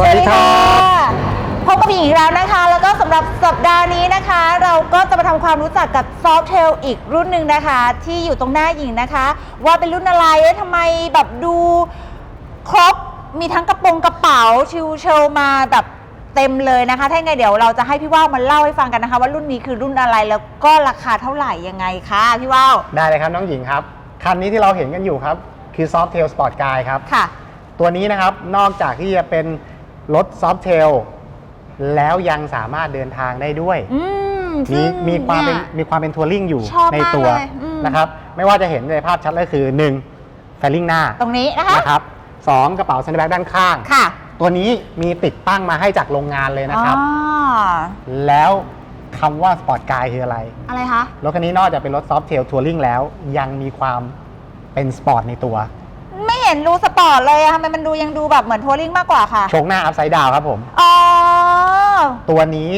สวัสดีครับพบกับหญิงอีกแล้วนะคะ แล้วก็สำหรับสัปดาห์นี้นะคะ เราก็จะมาทำความรู้จักกับซอฟเทลอีกรุ่นหนึ่งนะคะ ที่อยู่ตรงหน้าหญิงนะคะ ว่าเป็นรุ่นอะไรเอ๊ะทำไมแบบดูครบมีทั้งกระโปรงกระเป๋าชิวเชลมาแบบเต็มเลยนะคะ ถ้าอย่างไงเดี๋ยวเราจะให้พี่ว่าวมาเล่าให้ฟังกันนะคะ ว่ารุ่นนี้คือรุ่นอะไรแล้วก็ราคาเท่าไหร่ยังไงคะพี่ว่าวได้เลยครับน้องหญิงครับ คันนี้ที่เราเห็นกันอยู่ครับ คือ Softail Sport Guide ครับค่ะ ตัวนี้นะครับนอกจากที่จะเป็น รถ Softail แล้วยังสามารถเดินทางได้ด้วย อืมมีซึ่งมีความเป็นย มีความเป็นทัวริงอยู่ชอบในมากตัวเลยอืม นะครับ ไม่ว่าจะเห็นในภาพชัดเลยคือ 1. แฟลิงหน้าตรงนี้นะคะ นะครับสองกระเป๋าซันแบ็กด้านข้าง ค่ะตัวนี้มีติดตั้งมาให้จากโรงงานเลยนะครับ อ๋อแล้วคำว่า Sport Guide คืออะไร อะไรคะ รถคันนี้นอกจากเป็นรถ Softail Touring แล้วยังมีความเป็นสปอร์ตในตัวไม่ เห็นดูสปอร์ตเลยอะทำไมมันดูยังดูแบบเหมือนทัวริงมากกว่าค่ะ โชคหน้าอัพไซด์ดาวครับผม อ๋อ ตัวนี้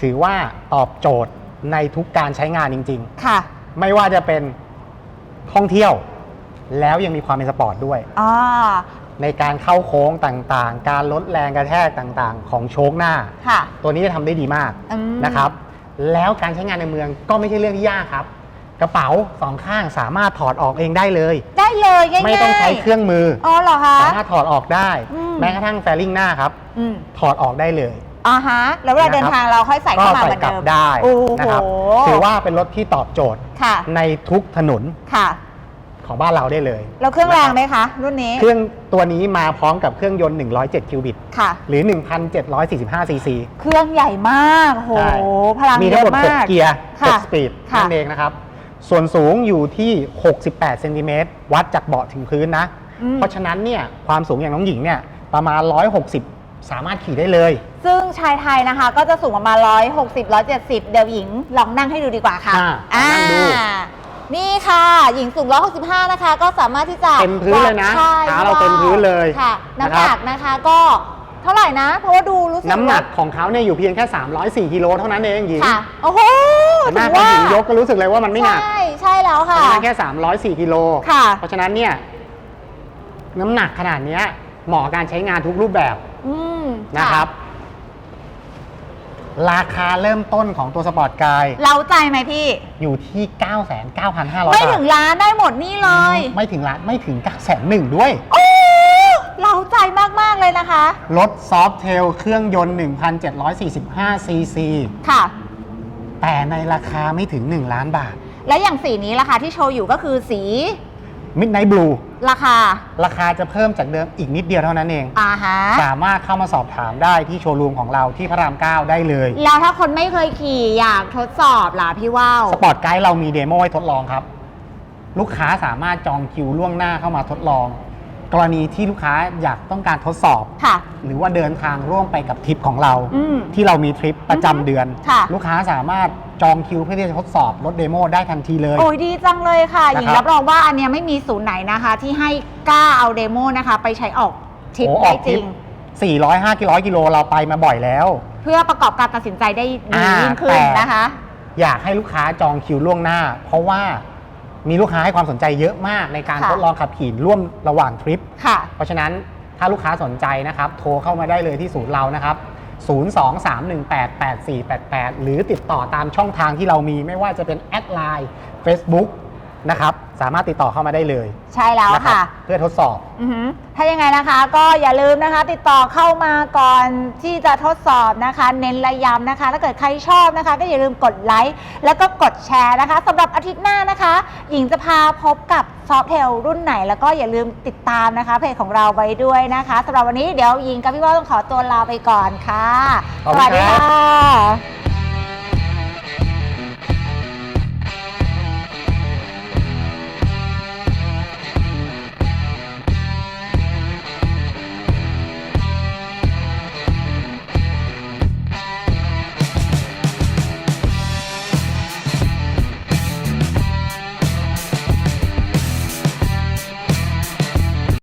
ถือว่าตอบโจทย์ในทุกการใช้งานจริง ค่ะ ๆ ไม่ว่าจะเป็นท่องเที่ยว แล้วยังมีความเป็นสปอร์ตด้วย อ๋อ ในการเข้าโค้งต่างๆ การลดแรงกระแทกต่างๆ ของโชคหน้า ค่ะตัวนี้จะทำได้ดีมากอืมนะครับ แล้วการใช้งานในเมืองก็ไม่ใช่เรื่องที่ยากครับ กระเป๋าสองข้างสามารถถอดออกเองได้เลย ได้เลยง่ายๆไม่ต้องใช้เครื่องมืออ๋อเหรอคะ สามารถถอดออกได้ อืม แม้กระทั่งแฟลิงหน้าครับ อืมถอดออกได้เลย อ่าฮะ แล้วเวลาเดินทางเราค่อยใส่ก็เข้ามาใส่เหมือนกลัเดิบมได้โอ้โหนะครับถือว่าเป็นรถที่ตอบโจทย์ค่ะ ในในทุกถนนค่ะ ของบ้านเราได้เลยแล้วเครื่องแรงไหมคะ รุ่นนี้เครื่องตัวนี้มาพร้อมกับเครื่องยนต์ 107 คิวบิต ค่ะ หรือ 1,745 ซีซี เครื่องใหญ่มากโห ใช่ พลังมีเยทั้งหมอะด มาก 6 เกียร์ค่ะ6สปีดค่ะ นั่นเองนะครับ ส่วนสูงอยู่ที่ 68เซนติเมตรวัดจากเบาะถึงพื้นนะ อืมเพราะฉะนั้นเนี่ยความสูงอย่างน้องหญิงเนี่ยประมาณ 160 สามารถขี่ได้เลย ซึ่งชายไทยนะคะ ก็จะสูงประมาณ160 170 เดี๋ยวหญิงลองนั่งให้ดูดีกว่าค่ะอ่าลองนั่งดูนี่ค่ะ หญิงสูง 165 นะคะ ก็สามารถที่จะเต็มพื้นเลยนะใช่ขาเราเต็มพื้นเลยค่ะน้ำนะครับหนักนะคะก็ เท่าไหร่นะ เพราะว่าดูรู้สึกน้ำหนักว่าของเขาเนี่ยอยู่เพียงแค่ 304กิโลเท่านั้นเองหญิงค่ะโอ้โหเห็นไหมถือพอว่าหญิงยกก็รู้สึกเลยว่ามันไม่หนัก ใช่ใช่แล้วเพราะค่ะฉะนั้นแค่ 304กิโลค่ะ เพราะฉะนั้นเนี่ยน้ำหนักขนาดเนี้ยเหมาะกับการใช้งานทุกรูปแบบอืมนะครับ ราคาเริ่มต้นของตัวสปอร์ตกายเล้าใจไหมพี่ อยู่ที่ 99,500ไม่บาทถึงล้านได้หมดนี่เลย ไม่ถึงล้านไม่ถึง 9 0 0 0 0ด้วย โอ้เล้าใจมาก ๆ เลยนะคะ รถซอฟเทลเครื่องยนต์ 1,745 ซีซี ค่ะ แต่ในราคาไม่ถึง 1 ล้านบาท และอย่างสีนี้ราคาที่โชว์อยู่ก็คือสี Midnight Blue ราคา ราคาจะเพิ่มจากเดิมอีกนิดเดียวเท่านั้นเอง อ่าฮะ สามารถเข้ามาสอบถามได้ที่โชว์รูมของเราที่พระราม 9 ได้เลย แล้วถ้าคนไม่เคยขี่อยากทดสอบล่ะพี่ว่าว สปอร์ตไกด์เรามีเดโมให้ทดลองครับ ลูกค้าสามารถจองคิวล่วงหน้าเข้ามาทดลอง กรณีที่ลูกค้าอยากต้องการทดสอบ ค่ะ หรือว่าเดินทางร่วมไปกับทริปของเรา อืม ที่เรามีทริปประจำเดือน ค่ะ ลูกค้าสามารถจองคิวเพื่อที่จะทดสอบรถเดโมได้ทันทีเลย โอ้ยดีจังเลยค่ะหนะครับญิงรับรองว่าอันเนี้ยไม่มีศูนย์ไหนนะคะ ที่ให้กล้าเอาเดโมนะคะ ไปใช้ออกทริปโอ้อได้อกจทริริปง 400 5กิโลเราไปมาบ่อยแล้ว เพื่อประกอบการตัดสินใจได้ดีอ่ายิ่งขึ้นแต่ นะคะ อยากให้ลูกค้าจองคิวล่วงหน้า เพราะว่า มีลูกค้าให้ความสนใจเยอะมากในการค่ะ ทดลองขับขี่ร่วมระหว่างทริป ค่ะ เพราะฉะนั้นถ้าลูกค้าสนใจนะครับ โทรเข้ามาได้เลยที่ศูนย์เรานะครับ 023188488 หรือติดต่อตามช่องทางที่เรามีไม่ว่าจะเป็นแอดไลน์ Facebook นะครับ สามารถติดต่อเข้ามาได้เลยใช่แล้วนะครัค่ะ เพื่อทดสอบ อือหือถ้ายังไงนะคะก็อย่าลืมนะคะติดต่อเข้ามาก่อนที่จะทดสอบนะคะ เน้นระยำนะคะ ถ้าเกิดใครชอบนะคะ ก็อย่าลืมกดไลค์แล้วก็กดแชร์นะคะสำหรับอาทิตย์หน้านะคะ หญิงจะพาพบกับซอฟเทลรุ่นไหน แล้วก็อย่าลืมติดตามนะคะเพจของเราไว้ด้วยนะคะสำหรับวันนี้เดี๋ยวหญิงกับพี่ว่าต้องขอตัวลาไปก่อนค่ะ ขอบสคุณวัสดีครับค่ะ